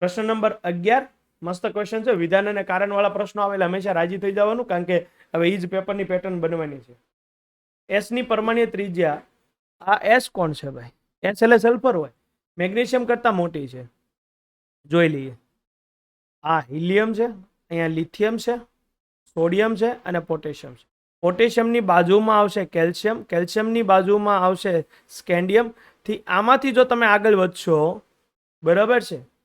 પ્રશ્ન નંબર અગિયાર. મસ્ત ક્વેશ્ચન છે. વિધાન અને કારણવાળા પ્રશ્નો આવેલા. હંમેશા રાજી થઈ જવાનું કારણ કે હવે એ જ પેપરની પેટર્ન બનવાની છે. એસની પરમાણ્ય ત્રિજ્યા, આ એસ કોણ છે ભાઈ? એસ એટલે સલ્ફર હોય. મેગ્નેશિયમ કરતાં મોટી છે. જોઈ લઈએ. આ હિલિયમ છે. અહીંયા લિથિયમ છે. સોડિયમ છે અને પોટેશિયમ છે. પોટેશિયમની બાજુમાં આવશે કેલ્શિયમ કેલ્શિયમની બાજુમાં આવશે સ્કેન્ડિયમથી આમાંથી જો તમે આગળ વધશો, બરાબર છે?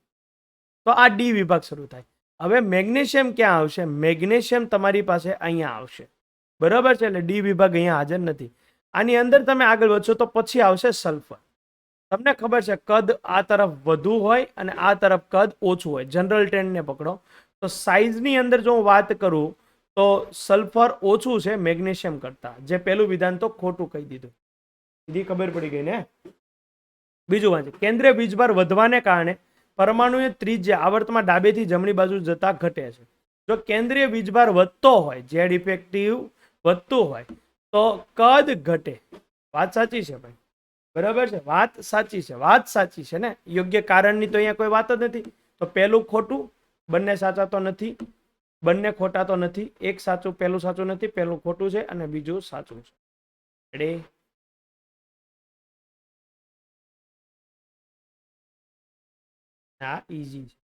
તો આ ડી વિભાગ શરૂ થાય. હવે મેગ્નેશિયમ ક્યાં આવશે? મેગ્નેશિયમ તમારી પાસે અહીંયા આવશે. બરાબર છે? એટલે ડી વિભાગ અહીંયા હાજર નથી. આની અંદર તમે આગળ વધશો તો પછી આવશે સલ્ફર. તમને ખબર છે, કદ આ તરફ વધુ હોય અને આ તરફ કદ ઓછું હોય. જનરલ ટ્રેન્ડને પકડો. તો સાઇઝની અંદર જો હું વાત કરું, તો સલ્ફર ઓછું છે મેગ્નેશિયમ કરતાં. જે પહેલું વિધાન તો ખોટું કહી દીધું. સીધી ખબર પડી ગઈ ને? બીજું વાંચે. કેન્દ્રીય વીજભાર વધવાને કારણે પરમાણુની ત્રિજ્યા આવર્તમાં ડાબેથી જમણી બાજુ જતા ઘટે છે. જો કેન્દ્રીય વીજભાર વધતો હોય જેડ ઇફેક્ટિવ વધતું હોય, તો કદ ઘટે. વાત સાચી છે ભાઈ. બરાબર છે? વાત સાચી છે. વાત સાચી છે ને? યોગ્ય કારણની તો અહીંયા કોઈ વાત જ નથી. તો પહેલું ખોટું, બંને સાચા તો નથી. બંને ખોટા તો નથી. એક સાચું, પહેલું સાચું નથી. પહેલું ખોટું છે અને બીજું સાચું છે. રેડી હા ઈઝી છે